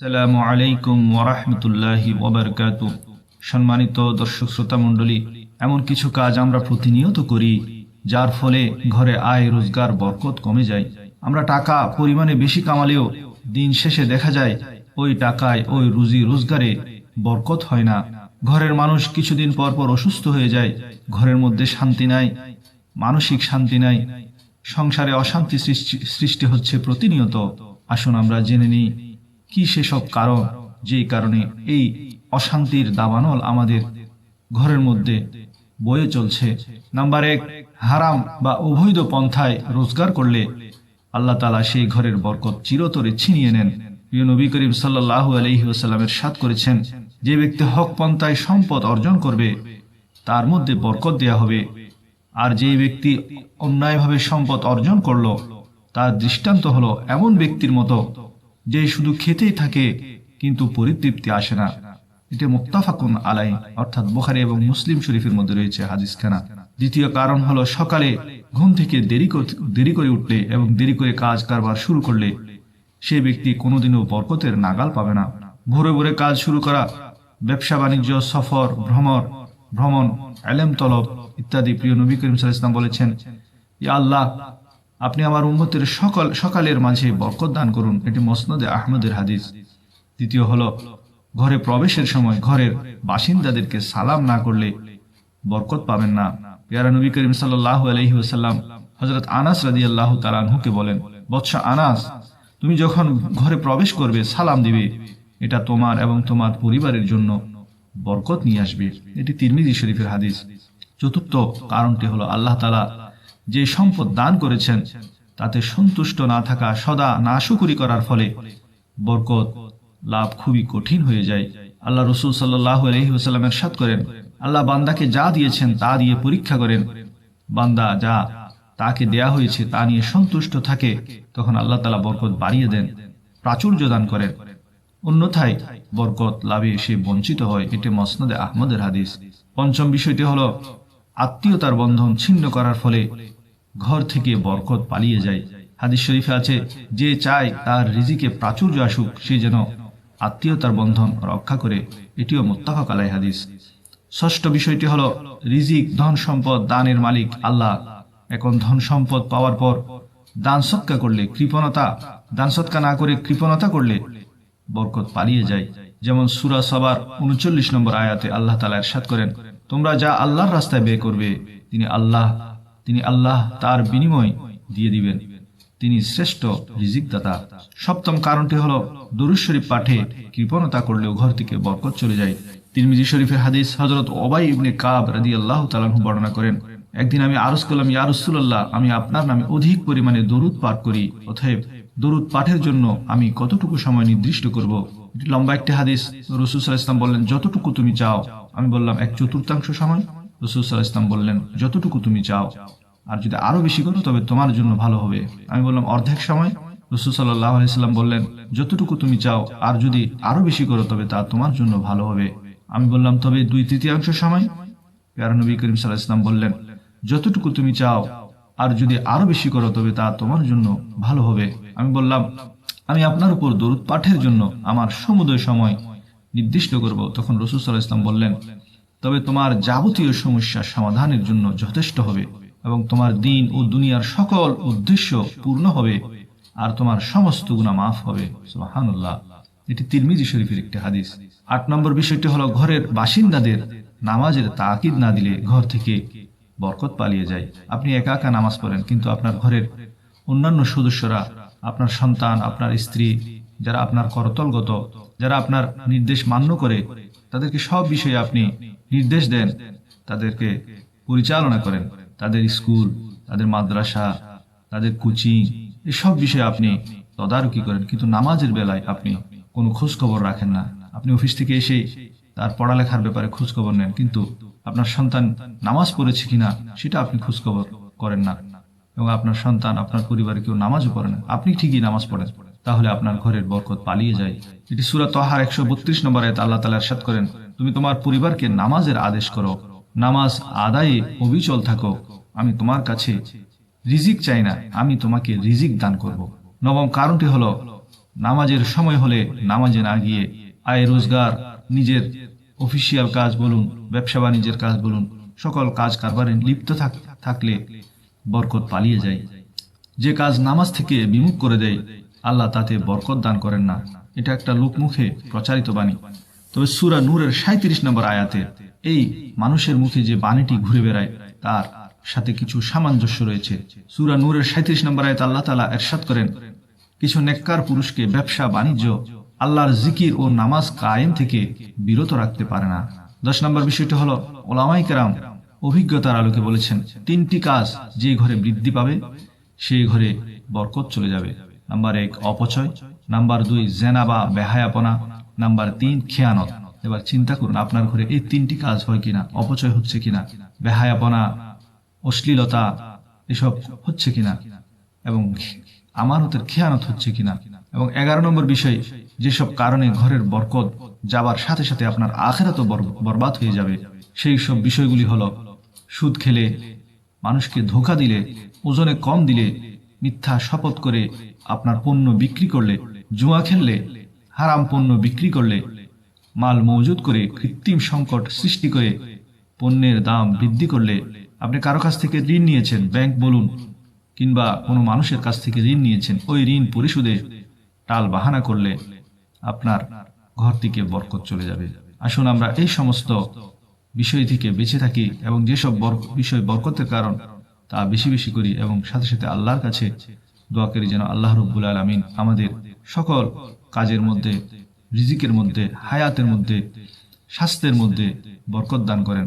আসসালামু আলাইকুম ওরহমতুল্লাহি ওবরকাত সম্মানিত দর্শক শ্রোতা মণ্ডলী, এমন কিছু কাজ আমরা প্রতিনিয়ত করি, যার ফলে ঘরে আয় রোজগার বরকত কমে যায়। আমরা টাকা পরিমাণে বেশি কামালেও দিন শেষে দেখা যায়, ওই টাকায় ওই রুজি রোজগারে বরকত হয় না। ঘরের মানুষ কিছুদিন পর পর অসুস্থ হয়ে যায়, ঘরের মধ্যে শান্তি নাই, মানসিক শান্তি নাই, সংসারে অশান্তি সৃষ্টি হচ্ছে প্রতিনিয়ত। আসুন আমরা জেনে নিই কি সেসব কারণ যেই কারণে এই অশান্তির দাবানল আমাদের ঘরের মধ্যে বয়ে চলছে? নাম্বার এক, হারাম বা অবৈধ পন্থায় রোজগার করলে আল্লাহ তালা সেই ঘরের বরকত চিরতরে ছিনিয়ে নেন। প্রিয় নবী করিম সাল্লাহ আলহি ওসাল্লামের সাত করেছেন, যে ব্যক্তি হক পন্থায় সম্পদ অর্জন করবে, তার মধ্যে বরকত দেয়া হবে। আর যে ব্যক্তি অন্যায়ভাবে সম্পদ অর্জন করল, তার দৃষ্টান্ত হলো এমন ব্যক্তির মতো যে শুধু খেতেই থাকে, কিন্তু পরিতৃপ্তি আসে না। এটা মুক্তাফাকুন আলাই অর্থাৎ বোখারি এবং মুসলিম শরীফের মধ্যে রয়েছে হাদিস খানা। দ্বিতীয় কারণ হলো সকালে ঘুম থেকে দেরি দেরি করে উঠলে এবং দেরি করে কাজ কারবার শুরু করলে সে ব্যক্তি কোনোদিনও বরকতের নাগাল পাবে না। ভোরে ভোরে কাজ শুরু করা, ব্যবসা, বাণিজ্য, সফর ভ্রমণ ভ্রমণ আলেম তলব ইত্যাদি প্রিয় নবী করিম আলাইহি ওয়াসাল্লাম বলেছেন ইয়া আল্লাহ আপনি আমার উম্মতের সকল, সকালের মাঝে বরকত দান করুন। এটি মসনদে আহমদের হাদিস। দ্বিতীয় হল, ঘরে প্রবেশের সময় ঘরের বাসিন্দাদেরকে সালাম না করলে বরকত পাবেন না। পেয়ারা নবী করিম সাল্লাহ আলহি ওসাল্লাম হজরত আনাস রাদি আল্লাহ তালানহুকে বলেন, বৎস আনাস, তুমি যখন ঘরে প্রবেশ করবে, সালাম দিবে, এটা তোমার এবং তোমার পরিবারের জন্য বরকত নিয়ে আসবে। এটি তিরমিজি শরীফের হাদিস। চতুর্থ কারণটি হলো, আল্লাহ তালা যে সম্পদ দান করেছেন, তাতে সন্তুষ্ট না থাকা সদা নাশুকুরি করার ফলে বরকত লাভ খুবই কঠিন হয়ে যায়। আল্লাহ রসুল সাল্লাহ আলহিহাস্লামের সাত করেন, আল্লাহ বান্দাকে যা দিয়েছেন তা দিয়ে পরীক্ষা করেন। বান্দা যা তাকে দেয়া হয়েছে তা নিয়ে সন্তুষ্ট থাকে, তখন আল্লাহ তালা বরকত বাড়িয়ে দেন, প্রাচুর্য দান করেন। অন্যথায় বরকত লাভে সে বঞ্চিত হয়, এটি মসনদে আহমদের হাদিস। পঞ্চম বিষয়টি হলো, আত্মীয়তার বন্ধন ছিন্ন করার ফলে ঘর থেকে বরকত পালিয়ে যায়। হাদিস শরীফে আছে, যে চায় তার রিজিকে প্রাচুর্য আসুক, সে যেন আত্মীয়তার বন্ধন রক্ষা করে। এটিও মোত্তাফাক আলাই হাদিস। ষষ্ঠ বিষয়টি হলো, রিজিক, ধন সম্পদ, দানের মালিক, আল্লাহ। এখন ধন সম্পদ পাওয়ার পর দান সৎকা করলে কৃপণতা, দান সৎকা না করে কৃপণতা করলে বরকত পালিয়ে যায়। যেমন সুরা সবার উনচল্লিশ নম্বর আয়াতে আল্লাহ তালা এরশাদ করেন, তোমরা যা আল্লাহর রাস্তায় ব্যয় করবে, তিনি আল্লাহ তিনি আল্লাহ তার বিনিময় দিয়ে দিবেন। তিনি শ্রেষ্ঠ রিজিক দাতা সপ্তম কারণটি হলো, দরুদ শরীফ পাঠে কৃপণতা করলেও ঘর থেকে বরকত চলে যায়। তিরমিজি শরীফের হাদিস হজরত ওবাই ইবনে কাব রাদি আল্লাহ তালাহু বর্ণনা করেন, একদিন আমি আরজ করলাম, ইয়া রসুল্লাহ আমি আপনার নামে অধিক পরিমাণে দরুদ পাঠ করি, অতএব দরুদ পাঠের জন্য আমি কতটুকু সময় নির্দিষ্ট করব? লম্বা একটি হাদিস। রসুল ইসলাম বললেন, যতটুকু তুমি চাও। আমি বললাম, এক চতুর্থাংশ সময়। রসুল বললেন, যতটুকু তুমি চাও, আর যদি আরও বেশি করো, তবে তোমার জন্য ভালো হবে। আমি বললাম, অর্ধেক সময়? রসুল সাল্লাহ বললেন, যতটুকু তুমি চাও, আর যদি আরও বেশি করো, তবে তা তোমার জন্য ভালো হবে। আমি বললাম, তবে দুই তৃতীয়াংশ সময়? প্যারা নবী করিম সাল্লাহ ইসলাম বললেন, যতটুকু তুমি চাও, আর যদি আরও বেশি করো, তবে তা তোমার জন্য ভালো হবে। আমি বললাম, আমি আপনার উপর দরুদ পাঠের জন্য আমার সমুদয় সময় নির্দিষ্ট করব। তখন রসুল সাল্লাহ ইসলাম বললেন তবে তোমার যাবতীয় সমস্যা সমাধানের জন্য যথেষ্ট হবে এবং তোমার দিন ও দুনিয়ার সকল উদ্দেশ্য পূর্ণ হবে আর তোমার সমস্ত গুণা মাফ হবে। সুবহানাল্লাহ। এটি তিরমিজি শরীফের একটি হাদিস। আট নম্বর বিষয়টি হলো ঘরের বাসিন্দাদের নামাজের তাকিদ না দিলে ঘর থেকে বরকত পালিয়ে যায়। আপনি একা একা নামাজ পড়েন, কিন্তু আপনার ঘরের অন্যান্য সদস্যরা, আপনার সন্তান, আপনার স্ত্রী, যারা আপনার করতলগত, যারা আপনার নির্দেশ মান্য করে তাদেরকে সব বিষয়ে আপনি নির্দেশ দেন, তাদেরকে পরিচালনা করেন। তাদের স্কুল, তাদের মাদ্রাসা, তাদের কোচিং, এসব বিষয়ে আপনি তদারকি করেন। কিন্তু নামাজের বেলায় আপনি কোনো খোঁজ খবর রাখেন না। আপনি অফিস থেকে এসে তার পড়ালেখার ব্যাপারে খোঁজ খবর নেন, কিন্তু আপনার সন্তান নামাজ পড়েছে কিনা সেটা আপনি খোঁজ খবর করেন না। এবং আপনার সন্তান, আপনার পরিবারে কেউ নামাজও পড়ে না। আপনি ঠিকই নামাজ পড়েন। তাহলে আপনার ঘরের বরকত পালিয়ে যায়। এটি সুরা তহার একশো বত্রিশ নম্বর আল্লাহ তালা এরশাদ করেন, তুমি তোমার পরিবারকে নামাজের আদেশ করো, নামাজ আদায়ে অবিচল থাকো, আমি তোমার কাছে রিজিক চাই না, আমি তোমাকে রিজিক দান করব। নবম কারণটি হলো, নামাজের সময় হলে নামাজে না গিয়ে আয় রোজগার, নিজের অফিসিয়াল কাজ বলুন, ব্যবসা বাণিজ্যের কাজ বলুন, সকল কাজ কারবারে লিপ্ত থাকলে বরকত পালিয়ে যায়। যে কাজ নামাজ থেকে বিমুখ করে দেয় আল্লাহ তাতে বরকত দান করেন না। এটা একটা লোকমুখে প্রচারিত বাণী। তবে সুরা নূরের সাঁত্রিশ নম্বর আয়াতে এই মানুষের মুখে যে বাণীটি ঘুরে বেড়ায়, তার সাথে কিছু সামঞ্জস্য রয়েছে। সুরা নূরের সাঁত্রিশ নম্বর আয়াত আল্লাহ তালা এরশাদ করেন, কিছু নেককার পুরুষকে ব্যবসা বাণিজ্য, আল্লাহর জিকির ও নামাজ কায়েম থেকে বিরত রাখতে পারে না। দশ নম্বর বিষয়টি হলো ওলামাই কেরাম অভিজ্ঞতার আলোকে বলেছেন, তিনটি কাজ যে ঘরে বৃদ্ধি পাবে সেই ঘরে বরকত চলে যাবে। নাম্বার এক, অপচয়। নাম্বার দুই, জেনা বা বেহায়াপনা। নাম্বার তিন, খেয়ানত। এবার চিন্তা করুন, আপনার ঘরে এই তিনটি কাজ হয় কিনা? অপচয় হচ্ছে কিনা? বেহায়াপনা, অশ্লীলতা, এসব হচ্ছে কিনা? এবং আমানতের খেয়ানত হচ্ছে কিনা? এবং এগারো নম্বর বিষয়, যেসব কারণে ঘরের বরকত যাবার সাথে সাথে আপনার আখেরাতও বর- বরবাদ হয়ে যাবে। সেই সব বিষয়গুলি হলো সুদ খেলে, মানুষকে ধোকা দিলে, ওজনে কম দিলে, মিথ্যা শপথ করে আপনার পণ্য বিক্রি করলে, জুয়া খেললে, হারাম পণ্য বিক্রি করলে, মাল মজুদ করে কৃত্রিম সংকট সৃষ্টি করে পণ্যের দাম বৃদ্ধি করলে আপনি কারও কাছ থেকে ঋণ নিয়েছেন, ব্যাংক বলুন, কিংবা কোনো মানুষের কাছ থেকে ঋণ নিয়েছেন, ওই ঋণ পরিশোধে টাল বাহানা করলে আপনার ঘর থেকে বরকত চলে যাবে। আসুন আমরা এই সমস্ত বিষয় থেকে বেঁচে থাকি এবং যেসব বিষয় বরকতের কারণ তা বেশি বেশি করি এবং সাথে সাথে আল্লাহর কাছে দোয়া করি যেন আল্লাহ রব্বুল আলমিন আমাদের সকল কাজের মধ্যে, রিজিকের মধ্যে, হায়াতের মধ্যে, স্বাস্থ্যের মধ্যে বরকত দান করেন।